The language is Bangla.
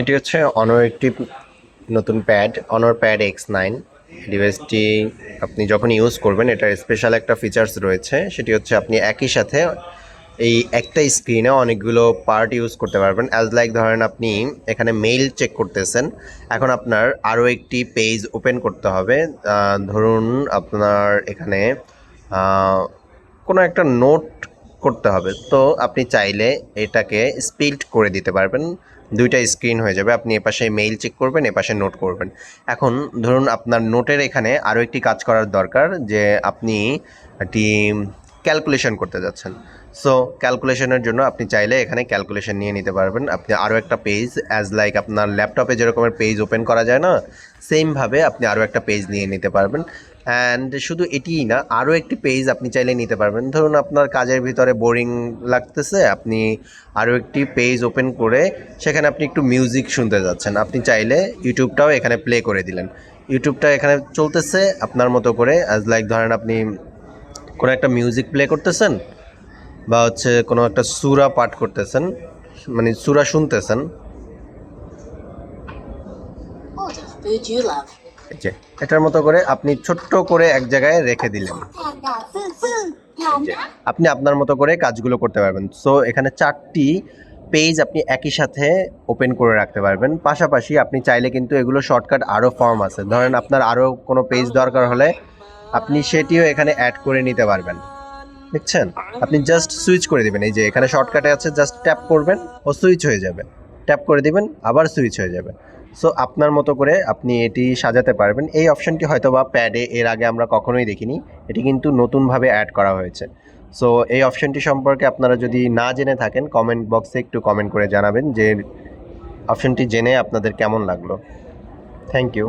এটি হচ্ছে অনর একটি নতুন প্যাড অনর প্যাড এক্স নাইন ডিভাইসটি আপনি যখন ইউজ করবেন, এটার স্পেশাল একটা ফিচার্স রয়েছে। সেটি হচ্ছে আপনি একই সাথে এই একটা স্ক্রিনে অনেকগুলো পার্ট ইউজ করতে পারবেন। অ্যাজ লাইক ধরেন আপনি এখানে মেইল চেক করতেছেন। এখন আপনার আরও একটি পেজ ওপেন করতে হবে। ধরুন আপনার এখানে কোনো একটা নোট করতে হবে। তো আপনি চাইলে এটাকে স্পিল্ড করে দিতে পারবেন। দুইটা স্ক্রিন হয়ে যাবে। আপনি এপাশে মেইল চেক করবেন, এপাশে নোট করবেন। এখন ধরুন আপনার নোটের এখানে আরও একটি কাজ করার দরকার, যে আপনি একটি ক্যালকুলেশন করতে যাচ্ছেন। সো ক্যালকুলেশনের জন্য আপনি চাইলে এখানে ক্যালকুলেশন নিয়ে নিতে পারবেন। আপনি আরও একটা পেজ অ্যাজ লাইক আপনার ল্যাপটপে যেরকমের পেজ ওপেন করা যায় না সেমভাবে আপনি আরও একটা পেজ নিয়ে নিতে পারবেন। অ্যান্ড শুধু এটিই না, আরও একটি পেজ আপনি চাইলে নিতে পারবেন। ধরুন আপনার কাজের ভিতরে বোরিং লাগতেছে, আপনি আরও একটি পেজ ওপেন করে সেখানে আপনি একটু মিউজিক শুনতে যাচ্ছেন। আপনি চাইলে ইউটিউবটাও এখানে প্লে করে দিলেন। ইউটিউবটা এখানে চলতেছে আপনার মতো করে অ্যাজ লাইক ধরেন আপনি কোনো একটা মিউজিক প্লে করতেছেন বা হচ্ছে কোনো একটা সুরা পাঠ করতেছেন মানে সুরা শুনতেছেন। যে এটার মতো করে আপনি ছোট্ট করে এক জায়গায় রেখে দিলেন. আপনি আপনার মতো করে কাজগুলো করতে পারবেন। সো এখানে চারটি পেজ আপনি একই সাথে ওপেন করে রাখতে পারবেন। পাশাপাশি আপনি চাইলে কিন্তু এগুলো শর্টকাট আরও ফর্ম আছে। ধরেন আপনার আরও কোনো পেজ দরকার হলে আপনি সেটিও এখানে অ্যাড করে নিতে পারবেন। দেখছেন? আপনি জাস্ট সুইচ করে দেবেন। এই যে এখানে শর্টকাটে আছে জাস্ট ট্যাপ করবেন ও সুইচ হয়ে যাবে। ট্যাপ করে দিবেন, আবার সুইচ হয়ে যাবে। সো আপনার মতো করে আপনি এটি সাজাতে পারবেন। এই অপশনটি হয়তো বা প্যাডে এর আগে আমরা কখনোই দেখিনি। এটি কিন্তু নতুনভাবে অ্যাড করা হয়েছে। সো এই অপশনটি সম্পর্কে আপনারা যদি না জেনে থাকেন কমেন্ট বক্সে একটু কমেন্ট করে জানাবেন যে অপশনটি জেনে আপনাদের কেমন লাগল। Thank you